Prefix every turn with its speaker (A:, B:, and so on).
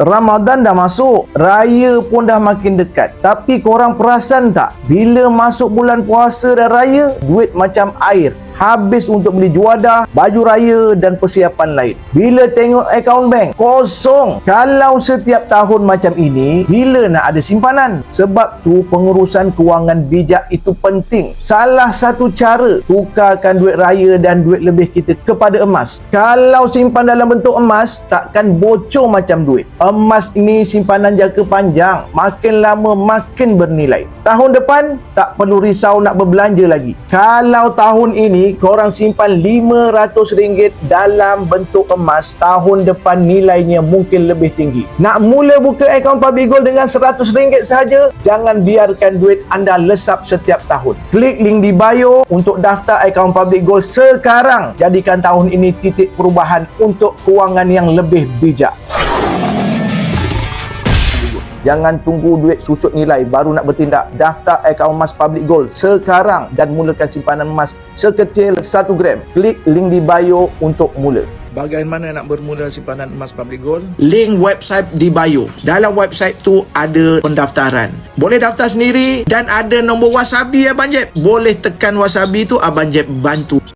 A: Ramadan dah masuk, raya pun dah makin dekat. Tapi korang perasan tak? Bila masuk bulan puasa dan raya, duit macam air. Habis untuk beli juadah, baju raya dan persiapan lain. Bila tengok akaun bank, kosong. Kalau setiap tahun macam ini, bila nak ada simpanan? Sebab tu pengurusan kewangan bijak itu penting. Salah satu cara tukarkan duit raya dan duit lebih kita kepada emas. Kalau simpan dalam bentuk emas, takkan bocor macam duit. Emas ini simpanan jangka panjang, makin lama makin bernilai. Tahun depan tak perlu risau nak berbelanja lagi. Kalau tahun ini korang simpan RM500 dalam bentuk emas, tahun depan nilainya mungkin lebih tinggi. Nak mula buka akaun Public Gold dengan RM100 sahaja? Jangan biarkan duit anda lesap setiap tahun. Klik link di bio untuk daftar akaun Public Gold sekarang. Jadikan tahun ini titik perubahan untuk kewangan yang lebih bijak. Jangan tunggu duit susut nilai baru nak bertindak. Daftar akaun emas Public Gold sekarang dan mulakan simpanan emas sekecil 1 gram. Klik link di bio untuk mula.
B: Bagaimana nak bermula simpanan emas public gold?
A: Link website di bio. Dalam website tu ada pendaftaran. Boleh daftar sendiri dan ada nombor wasabi Abang Jeb. Boleh tekan wasabi tu Abang Jeb bantu.